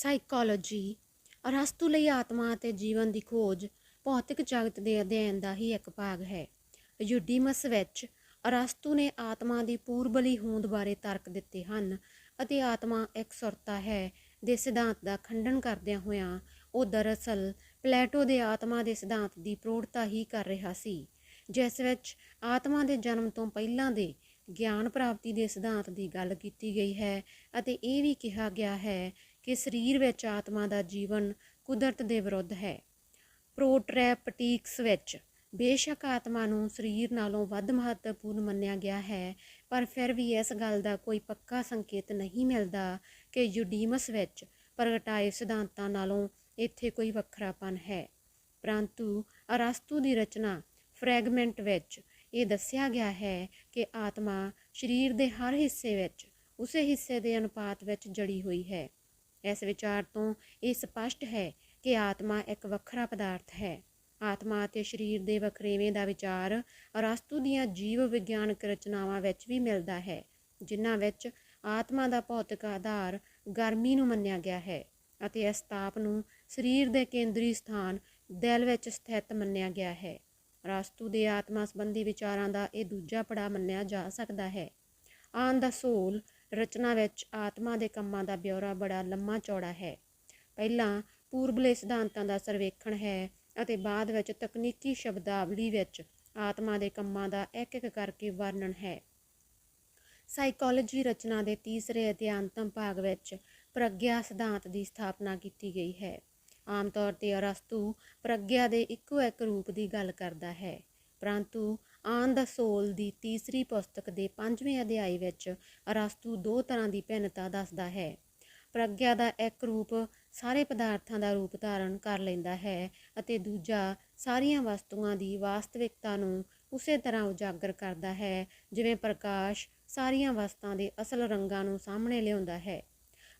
Psychology ਅਰਸਤੂ ਲਈ ਆਤਮਾ ਅਤੇ ਜੀਵਨ ਦੀ ਖੋਜ ਭੌਤਿਕ ਜਗਤ ਦੇ ਅਧਿਐਨ ਦਾ ਹੀ ਇੱਕ ਭਾਗ ਹੈ। ਯੂਡੀਮਸ ਵਿੱਚ ਅਰਸਤੂ ਨੇ ਆਤਮਾ ਦੀ ਪੂਰਬਲੀ ਹੋਂਦ ਬਾਰੇ ਤਰਕ ਦਿੱਤੇ ਹਨ ਅਤੇ ਆਤਮਾ ਇੱਕ ਸੁਰਤਾ ਹੈ ਦੇ ਸਿਧਾਂਤ ਦਾ ਖੰਡਨ ਕਰਦਿਆਂ ਹੋਇਆਂ ਉਹ ਦਰਅਸਲ ਪਲੇਟੋ ਦੇ ਆਤਮਾ ਦੇ ਸਿਧਾਂਤ ਦੀ ਪ੍ਰੋੜਤਾ ਹੀ ਕਰ ਰਿਹਾ ਸੀ, ਜਿਸ ਵਿੱਚ ਆਤਮਾ ਦੇ ਜਨਮ ਤੋਂ ਪਹਿਲਾਂ ਦੇ ਗਿਆਨ ਪ੍ਰਾਪਤੀ ਦੇ ਸਿਧਾਂਤ ਦੀ ਗੱਲ ਕੀਤੀ ਗਈ ਹੈ ਅਤੇ ਇਹ ਵੀ ਕਿਹਾ ਗਿਆ ਹੈ ਕਿ ਸਰੀਰ ਵਿੱਚ ਆਤਮਾ ਦਾ ਜੀਵਨ ਕੁਦਰਤ ਦੇ ਵਿਰੁੱਧ ਹੈ। ਪ੍ਰੋਟਰੈਪਟਿਕਸ ਵਿੱਚ ਬੇਸ਼ੱਕ ਆਤਮਾ ਨੂੰ ਸਰੀਰ ਨਾਲੋਂ ਵੱਧ ਮਹੱਤਵਪੂਰਨ ਮੰਨਿਆ ਗਿਆ ਹੈ, ਪਰ ਫਿਰ ਵੀ ਇਸ ਗੱਲ ਦਾ ਕੋਈ ਪੱਕਾ ਸੰਕੇਤ ਨਹੀਂ ਮਿਲਦਾ ਕਿ ਯੂਡੀਮਸ ਵਿੱਚ ਪ੍ਰਗਟਾਏ ਸਿਧਾਂਤਾਂ ਨਾਲੋਂ ਇੱਥੇ ਕੋਈ ਵੱਖਰਾਪਨ ਹੈ। ਪਰੰਤੂ ਅਰਸਤੂ ਦੀ ਰਚਨਾ ਫ੍ਰੈਗਮੈਂਟ ਵਿੱਚ ਇਹ ਦੱਸਿਆ ਗਿਆ ਹੈ ਕਿ ਆਤਮਾ ਸਰੀਰ ਦੇ ਹਰ ਹਿੱਸੇ ਵਿੱਚ, ਉਸੇ ਹਿੱਸੇ ਦੇ ਅਨੁਪਾਤ ਵਿੱਚ ਜੜੀ ਹੋਈ ਹੈ। ਇਸ ਵਿਚਾਰ ਤੋਂ ਇਹ ਸਪਸ਼ਟ ਹੈ ਕਿ ਆਤਮਾ ਇੱਕ ਵੱਖਰਾ ਪਦਾਰਥ ਹੈ। ਆਤਮਾ ਅਤੇ ਸਰੀਰ ਦੇ ਵਖਰੇਵੇਂ ਦਾ ਵਿਚਾਰ ਅਰਸਤੂ ਦੀਆਂ ਜੀਵ ਵਿਗਿਆਨਕ ਰਚਨਾਵਾਂ ਵਿੱਚ ਵੀ ਮਿਲਦਾ ਹੈ, ਜਿਨ੍ਹਾਂ ਵਿੱਚ ਆਤਮਾ ਦਾ ਭੌਤਿਕ ਆਧਾਰ ਗਰਮੀ ਨੂੰ ਮੰਨਿਆ ਗਿਆ ਹੈ ਅਤੇ ਇਸ ਤਾਪ ਨੂੰ ਸਰੀਰ ਦੇ ਕੇਂਦਰੀ ਸਥਾਨ ਦਿਲ ਵਿੱਚ ਸਥਿਤ ਮੰਨਿਆ ਗਿਆ ਹੈ। ਰਾਸਤੂ ਦੇ ਆਤਮਾ ਸੰਬੰਧੀ ਵਿਚਾਰਾਂ ਦਾ ਇਹ ਦੂਜਾ ਪੜਾਅ ਮੰਨਿਆ ਜਾ ਸਕਦਾ ਹੈ। ਆਨ ਦਾ ਸੋਲ ਰਚਨਾ ਵਿੱਚ ਆਤਮਾ ਦੇ ਕੰਮਾਂ ਦਾ ਬਿਉਰਾ ਬੜਾ ਲੰਮਾ ਚੌੜਾ ਹੈ। ਪਹਿਲਾਂ ਪੂਰਬਲੇ ਸਿਧਾਂਤਾਂ ਦਾ ਸਰਵੇਖਣ ਹੈ ਅਤੇ ਬਾਅਦ ਵਿੱਚ ਤਕਨੀਕੀ ਸ਼ਬਦਾਵਲੀ ਵਿੱਚ ਆਤਮਾ ਦੇ ਕੰਮਾਂ ਦਾ ਇੱਕ ਇੱਕ ਕਰਕੇ ਵਰਣਨ ਹੈ। ਸਾਈਕੋਲੋਜੀ ਰਚਨਾ ਦੇ ਤੀਸਰੇ ਅਤੇ ਅੰਤਮ ਭਾਗ ਵਿੱਚ ਪ੍ਰਗਿਆ ਸਿਧਾਂਤ ਦੀ ਸਥਾਪਨਾ ਕੀਤੀ ਗਈ ਹੈ। ਆਮ ਤੌਰ ਤੇ ਅਰਸਤੂ ਪ੍ਰਗਿਆ ਦੇ ਇੱਕੋ ਇੱਕ ਰੂਪ ਦੀ ਗੱਲ ਕਰਦਾ ਹੈ, ਪਰੰਤੂ ਆਨ ਦਾ ਸੋਲ ਦੀ ਤੀਸਰੀ ਪੁਸਤਕ ਦੇ ਪੰਜਵੇਂ ਅਧਿਆਇ ਵਿੱਚ ਅਰਸਤੂ ਦੋ ਤਰ੍ਹਾਂ ਦੀ ਭਿੰਨਤਾ ਦੱਸਦਾ ਹੈ। ਪ੍ਰਗਿਆ ਦਾ ਇੱਕ ਰੂਪ ਸਾਰੇ ਪਦਾਰਥਾਂ ਦਾ ਰੂਪ ਧਾਰਨ ਕਰ ਲੈਂਦਾ ਹੈ ਅਤੇ ਦੂਜਾ ਸਾਰੀਆਂ ਵਸਤੂਆਂ ਦੀ ਵਾਸਤਵਿਕਤਾ ਨੂੰ ਉਸੇ ਤਰ੍ਹਾਂ ਉਜਾਗਰ ਕਰਦਾ ਹੈ, ਜਿਵੇਂ ਪ੍ਰਕਾਸ਼ ਸਾਰੀਆਂ ਵਸਤਾਂ ਦੇ ਅਸਲ ਰੰਗਾਂ ਨੂੰ ਸਾਹਮਣੇ ਲਿਆਉਂਦਾ ਹੈ।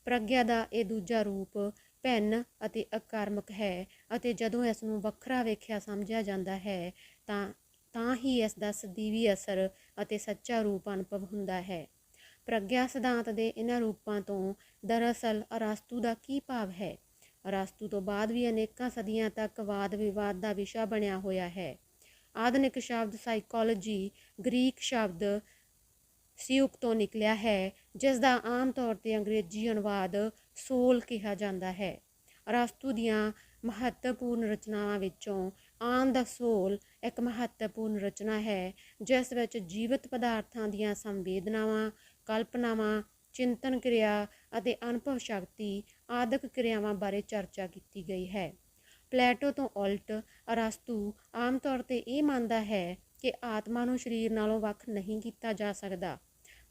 ਪ੍ਰਗਿਆ ਦਾ ਇਹ ਦੂਜਾ ਰੂਪ ਭਿੰਨ ਅਤੇ ਅਕਾਰਮਕ ਹੈ ਅਤੇ ਜਦੋਂ ਇਸ ਨੂੰ ਵੱਖਰਾ ਵੇਖਿਆ ਸਮਝਿਆ ਜਾਂਦਾ ਹੈ ਤਾਂ ਤਾਂ ਹੀ ਇਸ ਦਾ ਸਦੀਵੀ ਅਸਰ ਅਤੇ ਸੱਚਾ ਰੂਪ ਅਨੁਭਵ ਹੁੰਦਾ ਹੈ। ਪ੍ਰਗਿਆ ਸਿਧਾਂਤ ਦੇ ਇਹਨਾਂ ਰੂਪਾਂ ਤੋਂ ਦਰਅਸਲ ਅਰਸਤੂ ਦਾ ਕੀ ਭਾਵ ਹੈ? ਅਰਸਤੂ ਤੋਂ ਬਾਅਦ ਵੀ ਅਨੇਕਾਂ ਸਦੀਆਂ ਤੱਕ ਵਾਦ ਵਿਵਾਦ ਦਾ ਵਿਸ਼ਾ ਬਣਿਆ ਹੋਇਆ ਹੈ। ਆਧੁਨਿਕ ਸ਼ਬਦ ਸਾਈਕੋਲੋਜੀ ਗ੍ਰੀਕ ਸ਼ਬਦ ਸਿਉਕ ਤੋਂ ਨਿਕਲਿਆ ਹੈ, ਜਿਸ ਦਾ ਆਮ ਤੌਰ ਤੇ ਅੰਗਰੇਜ਼ੀ ਅਨੁਵਾਦ ਸੋਲ ਕਿਹਾ ਜਾਂਦਾ ਹੈ। ਅਰਸਤੂ ਦੀਆਂ ਮਹੱਤਵਪੂਰਨ ਰਚਨਾਵਾਂ ਵਿੱਚੋਂ ਆਨ ਦਾ ਸੋਲ ਇੱਕ ਮਹੱਤਵਪੂਰਨ ਰਚਨਾ ਹੈ, ਜਿਸ ਵਿੱਚ ਜੀਵਤ ਪਦਾਰਥਾਂ ਦੀਆਂ ਸੰਵੇਦਨਾਵਾਂ, ਕਲਪਨਾਵਾਂ, ਚਿੰਤਨ ਕਿਰਿਆ ਅਤੇ ਅਨੁਭਵ ਸ਼ਕਤੀ ਆਦਿਕ ਕਿਰਿਆਵਾਂ ਬਾਰੇ ਚਰਚਾ ਕੀਤੀ ਗਈ ਹੈ। ਪਲੇਟੋ ਤੋਂ ਉਲਟ ਅਰਸਤੂ ਆਮ ਤੌਰ ਤੇ ਇਹ ਮੰਨਦਾ ਹੈ ਕਿ ਆਤਮਾ ਨੂੰ ਸਰੀਰ ਨਾਲੋਂ ਵੱਖ ਨਹੀਂ ਕੀਤਾ ਜਾ ਸਕਦਾ।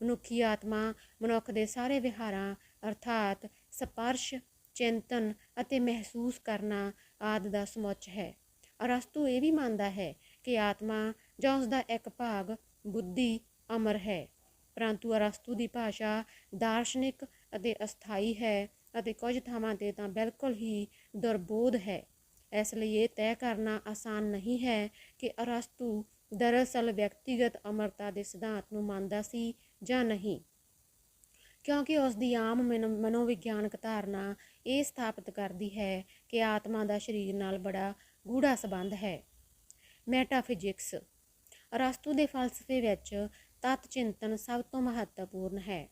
ਮਨੁੱਖੀ ਆਤਮਾ ਮਨੁੱਖ ਦੇ ਸਾਰੇ ਵਿਹਾਰਾਂ, ਅਰਥਾਤ ਸਪਰਸ਼, ਚਿੰਤਨ ਅਤੇ ਮਹਿਸੂਸ ਕਰਨਾ ਆਦਿ ਦਾ ਸਮੁੱਚ ਹੈ। ਅਰਸਤੂ ਇਹ ਵੀ ਮੰਨਦਾ ਹੈ ਕਿ ਆਤਮਾ ਜਾਂ ਉਸ ਦਾ ਇੱਕ ਭਾਗ ਬੁੱਧੀ, ਅਮਰ ਹੈ। ਪਰੰਤੂ ਅਰਸਤੂ ਦੀ ਭਾਸ਼ਾ ਦਾਰਸ਼ਨਿਕ ਅਤੇ ਅਸਥਾਈ ਹੈ ਅਤੇ ਕੁਝ ਥਾਵਾਂ ਤੇ ਤਾਂ ਬਿਲਕੁਲ ਹੀ ਦੁਰਬੋਧ ਹੈ। ਇਸ ਲਈ ਇਹ ਤੈਅ ਕਰਨਾ ਆਸਾਨ ਨਹੀਂ ਹੈ ਕਿ ਅਰਸਤੂ ਦਰਅਸਲ ਵਿਅਕਤੀਗਤ ਅਮਰਤਾ ਦੇ ਸਿਧਾਂਤ ਨੂੰ ਮੰਨਦਾ ਸੀ ਜਾਂ ਨਹੀਂ। ਕਿਉਂਕਿ ਉਸ ਦੀ ਆਮ ਮਨੋ- ਮਨੋਵਿਗਿਆਨਕ ਧਾਰਨਾ ਇਹ ਸਥਾਪਿਤ ਕਰਦੀ ਹੈ ਕਿ ਆਤਮਾ ਦਾ ਸਰੀਰ ਨਾਲ ਬੜਾ ਗੂੜਾ ਸੰਬੰਧ ਹੈ। ਮੈਟਾਫਿਜ਼ਿਕਸ ਅਰਸਤੂ ਦੇ ਫਲਸਫੇ ਵਿੱਚ ਤਤ ਚਿੰਤਨ ਸਭ ਤੋਂ ਮਹੱਤਵਪੂਰਨ ਹੈ।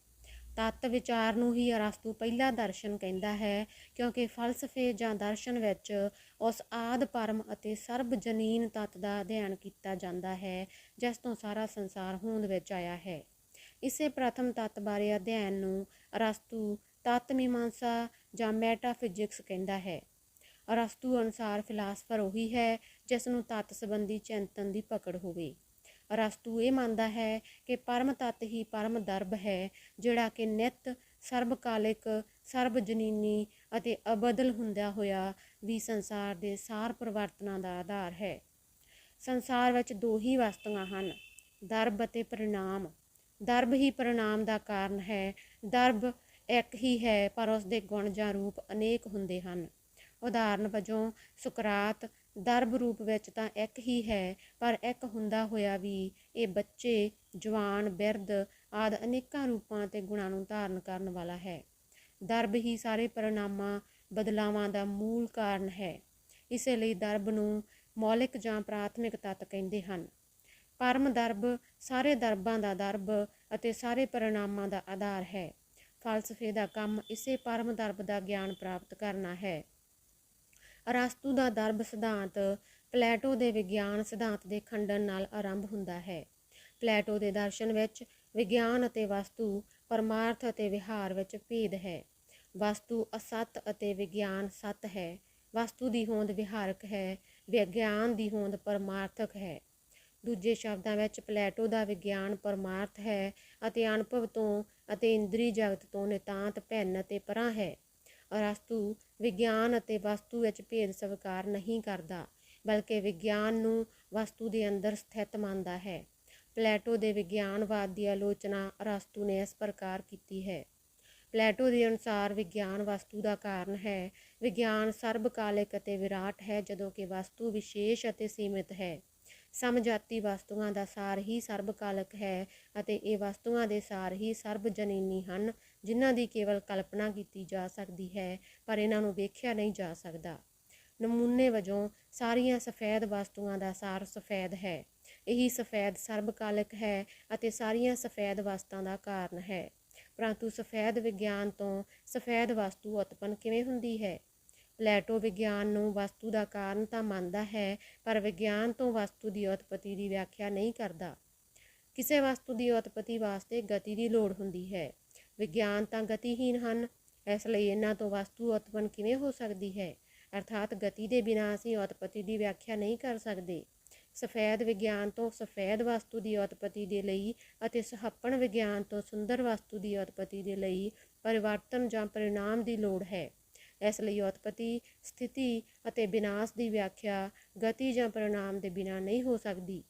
ਤਤ ਵਿਚਾਰ ਨੂੰ ਹੀ ਅਰਸਤੂ ਪਹਿਲਾ ਦਰਸ਼ਨ ਕਹਿੰਦਾ ਹੈ, ਕਿਉਂਕਿ ਫਲਸਫੇ ਜਾਂ ਦਰਸ਼ਨ ਵਿੱਚ ਉਸ ਆਦ ਪਰਮ ਅਤੇ ਸਰਬ ਜਨੀਨ ਤਤ ਦਾ ਅਧਿਐਨ ਕੀਤਾ ਜਾਂਦਾ ਹੈ, ਜਿਸ ਤੋਂ ਸਾਰਾ ਸੰਸਾਰ ਹੋਂਦ ਵਿੱਚ ਆਇਆ ਹੈ। ਇਸੇ ਪ੍ਰਥਮ ਤੱਤ ਬਾਰੇ ਅਧਿਐਨ ਨੂੰ ਅਰਸਤੂ ਤਤ ਮੀਮਾਂਸਾ ਜਾਂ ਮੈਟਾਫਿਜ਼ਿਕਸ ਕਹਿੰਦਾ ਹੈ। ਅਰਸਤੂ ਅਨੁਸਾਰ ਫਿਲਾਸਫਰ ਉਹੀ ਹੈ ਜਿਸ ਨੂੰ ਤਤ ਸੰਬੰਧੀ ਚਿੰਤਨ ਦੀ ਪਕੜ ਹੋਵੇ। ਅਰਸਤੂ ਇਹ ਮੰਨਦਾ ਹੈ ਕਿ ਪਰਮ ਤਤ ਹੀ ਪਰਮ ਦਰਬ ਹੈ, ਜਿਹੜਾ ਕਿ ਨਿਤ ਸਰਬਕਾਲਿਕ ਸਰਬਜਨੀਨੀ ਅਤੇ ਅਬਦਲ ਹੁੰਦਾ ਹੋਇਆ ਵੀ ਸੰਸਾਰ ਦੇ ਸਾਰ ਪਰਿਵਰਤਨਾਂ ਦਾ ਆਧਾਰ ਹੈ। ਸੰਸਾਰ ਵਿੱਚ ਦੋ ਹੀ ਵਸਤੂਆਂ ਹਨ, ਦਰਬ ਅਤੇ ਪਰਿਣਾਮ। ਦਰਬ ਹੀ ਪਰਿਣਾਮ ਦਾ ਕਾਰਨ ਹੈ, ਦਰਬ ਇੱਕ ਹੀ ਹੈ, ਪਰ ਉਸ ਦੇ ਗੁਣ ਜਾਂ ਰੂਪ ਅਨੇਕ ਹੁੰਦੇ ਹਨ। ਉਦਾਹਰਨ ਵਜੋਂ ਸੁਕਰਾਤ ਦਰਬ ਰੂਪ ਵਿੱਚ ਤਾਂ ਇੱਕ ਹੀ ਹੈ, ਪਰ ਇੱਕ ਹੁੰਦਾ ਹੋਇਆ ਵੀ ਇਹ ਬੱਚੇ, ਜਵਾਨ, ਬਿਰਧ ਆਦ ਅਨੇਕਾਂ ਰੂਪਾਂ ਤੇ ਗੁਣਾਂ ਨੂੰ ਧਾਰਨ ਕਰਨ ਵਾਲਾ ਹੈ। ਦਰਬ ਹੀ ਸਾਰੇ ਪਰਿਣਾਮਾਂ, ਬਦਲਾਵਾਂ ਦਾ ਮੂਲ ਕਾਰਨ ਹੈ। ਇਸੇ ਲਈ ਦਰਬ ਨੂੰ ਮੌਲਿਕ ਜਾਂ ਪ੍ਰਾਥਮਿਕ ਤੱਤ ਕਹਿੰਦੇ ਹਨ। ਪਰਮ ਦਰਬ ਸਾਰੇ ਦਰਬਾਂ ਦਾ ਦਰਬ ਅਤੇ ਸਾਰੇ ਪਰਿਣਾਮਾਂ ਦਾ ਆਧਾਰ ਹੈ। ਫਲਸਫੇ ਦਾ ਕੰਮ ਇਸੇ ਪਰਮ ਦਰਬ ਦਾ ਗਿਆਨ ਪ੍ਰਾਪਤ ਕਰਨਾ ਹੈ। ਅਰਸਤੂ ਦਾ ਦਰਬ ਸਿਧਾਂਤ ਪਲੇਟੋ ਦੇ ਵਿਗਿਆਨ ਸਿਧਾਂਤ ਦੇ ਖੰਡਨ ਨਾਲ ਆਰੰਭ ਹੁੰਦਾ ਹੈ। ਪਲੇਟੋ ਦੇ ਦਰਸ਼ਨ ਵਿੱਚ ਵਿਗਿਆਨ ਅਤੇ ਵਸਤੂ, ਪਰਮਾਰਥ ਅਤੇ ਵਿਹਾਰ ਵਿੱਚ ਭੇਦ ਹੈ। ਵਸਤੂ ਅਸਤ ਅਤੇ ਵਿਗਿਆਨ ਸਤ ਹੈ। ਵਸਤੂ ਦੀ ਹੋਂਦ ਵਿਹਾਰਕ ਹੈ, ਵਿਗਿਆਨ ਦੀ ਹੋਂਦ ਪਰਮਾਰਥਕ ਹੈ। ਦੂਜੇ ਸ਼ਬਦਾਂ ਵਿੱਚ ਪਲੇਟੋ ਦਾ ਵਿਗਿਆਨ ਪਰਮਾਰਥ ਹੈ ਅਤੇ ਅਨੁਭਵ ਤੋਂ ਅਤੇ ਇੰਦਰੀ ਜਗਤ ਤੋਂ ਨਿਤਾਂਤ ਭਿੰਨ ਅਤੇ ਪਰਾਂ ਹੈ। ਅਰਸਤੂ ਵਿਗਿਆਨ ਅਤੇ ਵਸਤੂ ਵਿੱਚ ਭੇਦ ਸਵੀਕਾਰ ਨਹੀਂ ਕਰਦਾ, ਬਲਕਿ ਵਿਗਿਆਨ ਨੂੰ ਵਸਤੂ ਦੇ ਅੰਦਰ ਸਥਿਤ ਮੰਨਦਾ ਹੈ। ਪਲੇਟੋ ਦੇ ਵਿਗਿਆਨਵਾਦ ਦੀ ਆਲੋਚਨਾ ਅਰਸਤੂ ਨੇ ਇਸ ਪ੍ਰਕਾਰ ਕੀਤੀ ਹੈ। ਪਲੇਟੋ ਦੇ ਅਨੁਸਾਰ ਵਿਗਿਆਨ ਵਸਤੂ ਦਾ ਕਾਰਨ ਹੈ, ਵਿਗਿਆਨ ਸਰਬਕਾਲਿਕ ਅਤੇ ਵਿਰਾਟ ਹੈ, ਜਦੋਂ ਕਿ ਵਸਤੂ ਵਿਸ਼ੇਸ਼ ਅਤੇ ਸੀਮਿਤ ਹੈ। ਸਮਜਾਤੀ ਵਸਤੂਆਂ ਦਾ ਸਾਰ ਹੀ ਸਰਬਕਾਲਕ ਹੈ ਅਤੇ ਇਹ ਵਸਤੂਆਂ ਦੇ ਸਾਰ ਹੀ ਸਰਬਜਨੀਨੀ ਹਨ ਜਿਨ੍ਹਾਂ ਦੀ ਕੇਵਲ ਕਲਪਨਾ ਕੀਤੀ ਜਾ ਸਕਦੀ ਹੈ, ਪਰ ਇਹਨਾਂ ਨੂੰ ਵੇਖਿਆ ਨਹੀਂ ਜਾ ਸਕਦਾ। ਨਮੂਨੇ ਵਜੋਂ ਸਾਰੀਆਂ ਸਫੈਦ ਵਸਤੂਆਂ ਦਾ ਸਾਰ ਸਫੈਦ ਹੈ। ਇਹੀ ਸਫੈਦ ਸਰਬਕਾਲਕ ਹੈ ਅਤੇ ਸਾਰੀਆਂ ਸਫੈਦ ਵਸਤਾਂ ਦਾ ਕਾਰਨ ਹੈ। ਪਰੰਤੂ ਸਫੈਦ ਵਿਗਿਆਨ ਤੋਂ ਸਫੈਦ ਵਸਤੂ ਉਤਪੰਨ ਕਿਵੇਂ ਹੁੰਦੀ ਹੈ? ਪਲੇਟੋ ਵਿਗਿਆਨ ਨੂੰ ਵਸਤੂ ਦਾ ਕਾਰਨ ਤਾਂ ਮੰਨਦਾ ਹੈ, ਪਰ ਵਿਗਿਆਨ ਤੋਂ ਵਸਤੂ ਦੀ ਉਤਪਤੀ ਦੀ ਵਿਆਖਿਆ ਨਹੀਂ ਕਰਦਾ। ਕਿਸੇ ਵਸਤੂ ਦੀ ਉਤਪਤੀ ਵਾਸਤੇ ਗਤੀ ਦੀ ਲੋੜ ਹੁੰਦੀ ਹੈ। ਵਿਗਿਆਨ ਤਾਂ ਗਤੀਹੀਨ ਹਨ, ਇਸ ਲਈ ਇਹਨਾਂ ਤੋਂ ਵਸਤੂ ਉਤਪੰਨ ਕਿਵੇਂ ਹੋ ਸਕਦੀ ਹੈ? ਅਰਥਾਤ ਗਤੀ ਦੇ ਬਿਨਾਂ ਅਸੀਂ ਉਤਪਤੀ ਦੀ ਵਿਆਖਿਆ ਨਹੀਂ ਕਰ ਸਕਦੇ। ਸਫੈਦ ਵਿਗਿਆਨ ਤੋਂ ਸਫੈਦ ਵਸਤੂ ਦੀ ਉਤਪਤੀ ਦੇ ਲਈ ਅਤੇ ਸਹੱਪਣ ਵਿਗਿਆਨ ਤੋਂ ਸੁੰਦਰ ਵਸਤੂ ਦੀ ਉਤਪਤੀ ਦੇ ਲਈ ਪਰਿਵਰਤਨ ਜਾਂ ਪਰਿਣਾਮ ਦੀ ਲੋੜ ਹੈ। ਇਸ ਲਈ ਉਤਪਤੀ, ਸਥਿਤੀ ਅਤੇ ਵਿਨਾਸ਼ ਦੀ ਵਿਆਖਿਆ ਗਤੀ ਜਾਂ ਪਰਿਣਾਮ ਦੇ ਬਿਨਾਂ ਨਹੀਂ ਹੋ ਸਕਦੀ।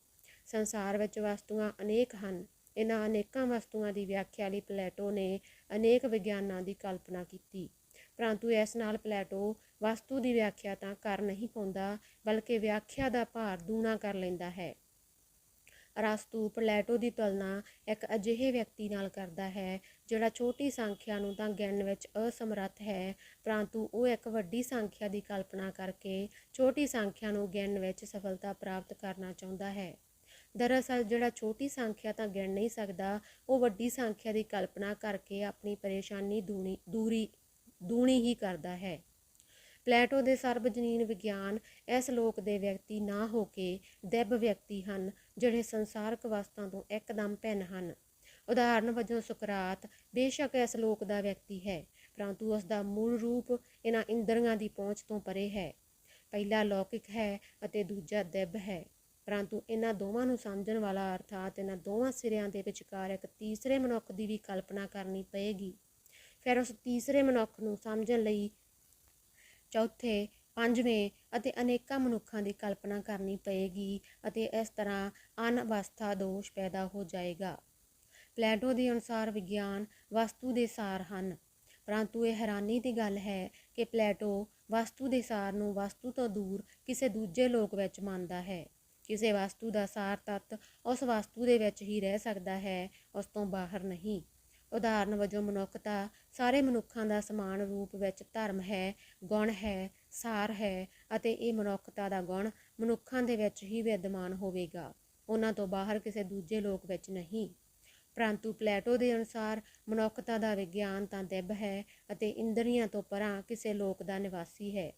ਸੰਸਾਰ ਵਿੱਚ ਵਸਤੂਆਂ ਅਨੇਕ ਹਨ। ਇਹਨਾਂ ਅਨੇਕਾਂ ਵਸਤੂਆਂ ਦੀ ਵਿਆਖਿਆ ਲਈ ਪਲੇਟੋ ਨੇ ਅਨੇਕ ਵਿਗਿਆਨਾਂ ਦੀ ਕਲਪਨਾ ਕੀਤੀ। ਪਰੰਤੂ ਇਸ ਨਾਲ ਪਲੇਟੋ ਵਸਤੂ ਦੀ ਵਿਆਖਿਆ ਤਾਂ ਕਰ ਨਹੀਂ ਪਾਉਂਦਾ, ਬਲਕਿ ਵਿਆਖਿਆ ਦਾ ਭਾਰ ਦੂਣਾ ਕਰ ਲੈਂਦਾ ਹੈ। ਅਰਸਤੂ ਪਲੇਟੋ ਦੀ ਤੁਲਨਾ ਇੱਕ ਅਜਿਹੇ ਵਿਅਕਤੀ ਨਾਲ ਕਰਦਾ ਹੈ, ਜਿਹੜਾ ਛੋਟੀ ਸੰਖਿਆ ਨੂੰ ਤਾਂ ਗਿਣਨ ਵਿੱਚ ਅਸਮਰੱਥ ਹੈ, ਪਰੰਤੂ ਉਹ ਇੱਕ ਵੱਡੀ ਸੰਖਿਆ ਦੀ ਕਲਪਨਾ ਕਰਕੇ ਛੋਟੀ ਸੰਖਿਆ ਨੂੰ ਗਿਣਨ ਵਿੱਚ ਸਫਲਤਾ ਪ੍ਰਾਪਤ ਕਰਨਾ ਚਾਹੁੰਦਾ ਹੈ। ਦਰਅਸਲ ਜਿਹੜਾ ਛੋਟੀ ਸੰਖਿਆ ਤਾਂ ਗਿਣ ਨਹੀਂ ਸਕਦਾ, ਉਹ ਵੱਡੀ ਸੰਖਿਆ ਦੀ ਕਲਪਨਾ ਕਰਕੇ ਆਪਣੀ ਪਰੇਸ਼ਾਨੀ ਦੂਣੀ, ਦੂਰੀ, ਦੂਣੀ ਹੀ ਕਰਦਾ ਹੈ। ਪਲੇਟੋ ਦੇ ਸਰਬਜਨੀਨ ਵਿਗਿਆਨ ਇਸ ਲੋਕ ਦੇ ਵਿਅਕਤੀ ਨਾ ਹੋ ਕੇ ਦੈਬ ਵਿਅਕਤੀ ਹਨ, ਜਿਹੜੇ ਸੰਸਾਰਕ ਵਸਤਾਂ ਤੋਂ ਇੱਕਦਮ ਭਿੰਨ ਹਨ। ਉਦਾਹਰਨ ਵਜੋਂ ਸੁਕਰਾਤ ਬੇਸ਼ੱਕ ਇਸ ਲੋਕ ਦਾ ਵਿਅਕਤੀ ਹੈ, ਪਰੰਤੂ ਉਸ ਦਾ ਮੂਲ ਰੂਪ ਇਹਨਾਂ ਇੰਦਰੀਆਂ ਦੀ ਪਹੁੰਚ ਤੋਂ ਪਰੇ ਹੈ। ਪਹਿਲਾ ਲੌਕਿਕ ਹੈ ਅਤੇ ਦੂਜਾ ਦੈਬ ਹੈ। ਪਰੰਤੂ ਇਹਨਾਂ ਦੋਵਾਂ ਨੂੰ ਸਮਝਣ ਵਾਲਾ ਅਰਥਾਤ ਇਹਨਾਂ ਦੋਵਾਂ ਸਿਰਿਆਂ ਦੇ ਵਿਚਕਾਰ ਇੱਕ ਤੀਸਰੇ ਮਨੁੱਖ ਦੀ ਵੀ ਕਲਪਨਾ ਕਰਨੀ ਪਏਗੀ। ਫਿਰ ਉਸ ਤੀਸਰੇ ਮਨੁੱਖ ਨੂੰ ਸਮਝਣ ਲਈ ਚੌਥੇ, ਪੰਜਵੇਂ ਅਤੇ ਅਨੇਕਾਂ ਮਨੁੱਖਾਂ ਦੀ ਕਲਪਨਾ ਕਰਨੀ ਪਏਗੀ ਅਤੇ ਇਸ ਤਰ੍ਹਾਂ ਅਨਵਸਥਾ ਦੋਸ਼ ਪੈਦਾ ਹੋ ਜਾਏਗਾ। ਪਲੈਟੋ ਦੇ ਅਨੁਸਾਰ ਵਿਗਿਆਨ ਵਸਤੂ ਦੇ ਸਾਰ ਹਨ। ਪਰੰਤੂ ਇਹ ਹੈਰਾਨੀ ਦੀ ਗੱਲ ਹੈ ਕਿ ਪਲੈਟੋ ਵਸਤੂ ਦੇ ਸਾਰ ਨੂੰ ਵਸਤੂ ਤੋਂ ਦੂਰ ਕਿਸੇ ਦੂਜੇ ਲੋਕ ਵਿੱਚ ਮੰਨਦਾ ਹੈ। ਕਿਸੇ ਵਸਤੂ ਦਾ ਸਾਰ ਤੱਤ ਉਸ ਵਸਤੂ ਦੇ ਵਿੱਚ ਹੀ ਰਹਿ ਸਕਦਾ ਹੈ, ਉਸ ਤੋਂ ਬਾਹਰ ਨਹੀਂ। ਉਦਾਹਰਨ ਵਜੋਂ ਮਨੁੱਖਤਾ ਸਾਰੇ ਮਨੁੱਖਾਂ ਦਾ ਸਮਾਨ ਰੂਪ ਵਿੱਚ ਧਰਮ ਹੈ, ਗੁਣ ਹੈ, ਸਾਰ ਹੈ ਅਤੇ ਇਹ ਮਨੁੱਖਤਾ ਦਾ ਗੁਣ ਮਨੁੱਖਾਂ ਦੇ ਵਿੱਚ ਹੀ ਵਿਦਮਾਨ ਹੋਵੇਗਾ। ਉਹਨਾਂ ਤੋਂ ਬਾਹਰ ਕਿਸੇ ਦੂਜੇ ਲੋਕ ਵਿੱਚ ਨਹੀਂ। ਪਰੰਤੂ ਪਲੇਟੋ ਦੇ ਅਨੁਸਾਰ ਮਨੁੱਖਤਾ ਦਾ ਵਿਗਿਆਨ ਤਾਂ ਦਿਵ ਹੈ ਅਤੇ ਇੰਦਰੀਆਂ ਤੋਂ ਪਰਾਂ ਕਿਸੇ ਲੋਕ ਦਾ ਨਿਵਾਸੀ ਹੈ।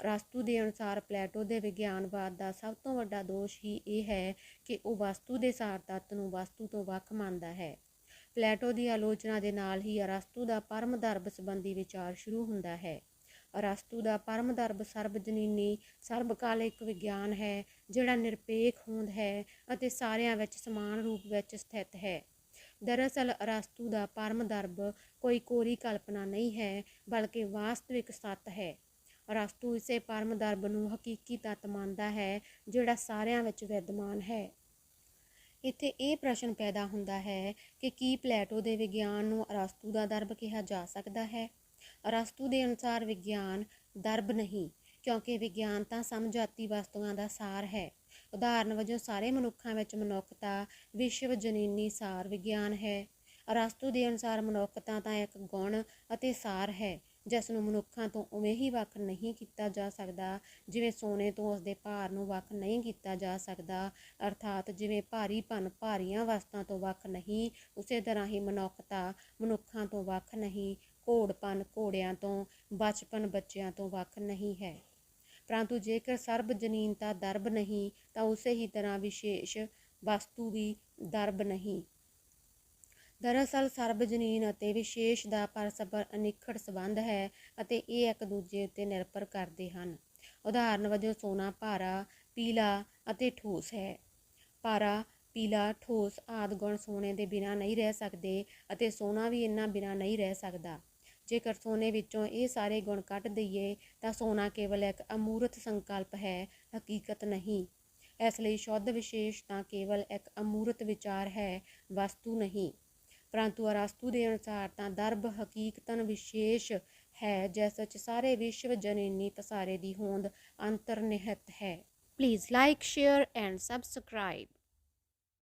ਅਰਸਤੂ ਦੇ ਅਨੁਸਾਰ ਪਲੈਟੋ ਦੇ ਵਿਗਿਆਨਵਾਦ ਦਾ ਸਭ ਤੋਂ ਵੱਡਾ ਦੋਸ਼ ਹੀ ਇਹ ਹੈ ਕਿ ਉਹ ਵਸਤੂ ਦੇ ਸਾਰ ਤੱਤ ਨੂੰ ਵਸਤੂ ਤੋਂ ਵੱਖ ਮੰਨਦਾ ਹੈ। ਪਲੈਟੋ ਦੀ ਆਲੋਚਨਾ ਦੇ ਨਾਲ ਹੀ ਅਰਸਤੂ ਦਾ ਪਰਮ ਦਰਬ ਸੰਬੰਧੀ ਵਿਚਾਰ ਸ਼ੁਰੂ ਹੁੰਦਾ ਹੈ। ਅਰਸਤੂ ਦਾ ਪਰਮ ਦਰਬ ਸਰਬਜਨੀਨੀ, ਸਰਬਕਾਲਿਕ ਵਿਗਿਆਨ ਹੈ, ਜਿਹੜਾ ਨਿਰਪੇਖ ਹੋਂਦ ਹੈ ਅਤੇ ਸਾਰਿਆਂ ਵਿੱਚ ਸਮਾਨ ਰੂਪ ਵਿੱਚ ਸਥਿਤ ਹੈ। ਦਰਅਸਲ ਅਰਸਤੂ ਦਾ ਪਰਮ ਦਰਬ ਕੋਈ ਕੋਰੀ ਕਲਪਨਾ ਨਹੀਂ ਹੈ, ਬਲਕਿ ਵਾਸਤਵਿਕ ਸੱਤ ਹੈ। ਅਰਸਤੂ ਇਸੇ ਪਰਮ ਦਰਬ ਨੂੰ ਹਕੀਕੀ ਤੱਤ ਮੰਨਦਾ ਹੈ, ਜਿਹੜਾ ਸਾਰਿਆਂ ਵਿੱਚ ਵਿਦਮਾਨ ਹੈ। ਇੱਥੇ ਇਹ ਪ੍ਰਸ਼ਨ ਪੈਦਾ ਹੁੰਦਾ ਹੈ ਕਿ ਕੀ ਪਲੇਟੋ ਦੇ ਵਿਗਿਆਨ ਨੂੰ ਅਰਸਤੂ ਦਾ ਦਰਬ ਕਿਹਾ ਜਾ ਸਕਦਾ ਹੈ? ਅਰਸਤੂ ਦੇ ਅਨੁਸਾਰ ਵਿਗਿਆਨ ਦਰਬ ਨਹੀਂ, ਕਿਉਂਕਿ ਵਿਗਿਆਨ ਤਾਂ ਸਮਝਾਤੀ ਵਸਤੂਆਂ ਦਾ ਸਾਰ ਹੈ। ਉਦਾਹਰਨ ਵਜੋਂ, ਸਾਰੇ ਮਨੁੱਖਾਂ ਵਿੱਚ ਮਨੁੱਖਤਾ, ਵਿਸ਼ਵ ਜਨੀਨੀ ਸਾਰ ਵਿਗਿਆਨ ਹੈ। ਅਰਸਤੂ ਦੇ ਅਨੁਸਾਰ ਮਨੁੱਖਤਾ ਤਾਂ ਇੱਕ ਗੁਣ ਅਤੇ ਸਾਰ ਹੈ ਜਿਸ ਨੂੰ ਮਨੁੱਖਾਂ ਤੋਂ ਉਵੇਂ ਹੀ ਵੱਖ ਨਹੀਂ ਕੀਤਾ ਜਾ ਸਕਦਾ, ਜਿਵੇਂ ਸੋਨੇ ਤੋਂ ਉਸ ਦੇ ਭਾਰ ਨੂੰ ਵੱਖ ਨਹੀਂ ਕੀਤਾ ਜਾ ਸਕਦਾ, ਅਰਥਾਤ ਜਿਵੇਂ ਭਾਰੀਪਨ ਭਾਰੀਆਂ ਵਸਤਾਂ ਤੋਂ ਵੱਖ ਨਹੀਂ, ਉਸੇ ਤਰ੍ਹਾਂ ਹੀ ਮਨੁੱਖਤਾ ਮਨੁੱਖਾਂ ਤੋਂ ਵੱਖ ਨਹੀਂ ਘੋੜਪਨ ਘੋੜਿਆਂ ਤੋਂ, ਬਚਪਨ ਬੱਚਿਆਂ ਤੋਂ ਵੱਖ ਨਹੀਂ ਹੈ। ਪਰੰਤੂ ਜੇਕਰ ਸਰਬ ਜਨੀਨਤਾ ਦਰਬ ਨਹੀਂ, ਤਾਂ ਉਸੇ ਹੀ ਤਰ੍ਹਾਂ ਵਿਸ਼ੇਸ਼ ਵਸਤੂ ਵੀ ਦਰਬ ਨਹੀਂ। ਦਰਅਸਲ ਸਰਬਜਨੀਨ ਅਤੇ ਵਿਸ਼ੇਸ਼ ਦਾ ਪਰਸਪਰ ਅਨਿਖੜ ਸੰਬੰਧ ਹੈ ਅਤੇ ਇਹ ਇੱਕ ਦੂਜੇ ਉੱਤੇ ਨਿਰਭਰ ਕਰਦੇ ਹਨ। ਉਦਾਹਰਨ ਵਜੋਂ ਸੋਨਾ, ਭਾਰਾ, ਪੀਲਾ ਅਤੇ ਠੋਸ ਹੈ। ਭਾਰਾ, ਪੀਲਾ, ਠੋਸ ਆਦਿ ਗੁਣ ਸੋਨੇ ਦੇ ਬਿਨਾਂ ਨਹੀਂ ਰਹਿ ਸਕਦੇ ਅਤੇ ਸੋਨਾ ਵੀ ਇਹਨਾਂ ਬਿਨਾਂ ਨਹੀਂ ਰਹਿ ਸਕਦਾ। ਜੇਕਰ ਸੋਨੇ ਵਿੱਚੋਂ ਇਹ ਸਾਰੇ ਗੁਣ ਕੱਢ ਦਈਏ ਤਾਂ ਸੋਨਾ ਕੇਵਲ ਇੱਕ ਅਮੂਰਤ ਸੰਕਲਪ ਹੈ, ਹਕੀਕਤ ਨਹੀਂ। ਇਸ ਲਈ ਸ਼ੁੱਧ ਵਿਸ਼ੇਸ਼ ਤਾਂ ਕੇਵਲ ਇੱਕ ਅਮੂਰਤ ਵਿਚਾਰ ਹੈ, ਵਸਤੂ ਨਹੀਂ। ਪਰੰਤੂ ਅਰਸਤੂ ਦੇ ਅਨੁਸਾਰ ਤਾਂ ਦਰਬ ਹਕੀਕਤਨ ਵਿਸ਼ੇਸ਼ ਹੈ ਜਿਸ ਵਿੱਚ ਸਾਰੇ ਵਿਸ਼ਵ ਜਨੀਨੀ ਪਸਾਰੇ ਦੀ ਹੋਂਦ ਅੰਤਰਨਿਹਿਤ ਹੈ। Please like share and subscribe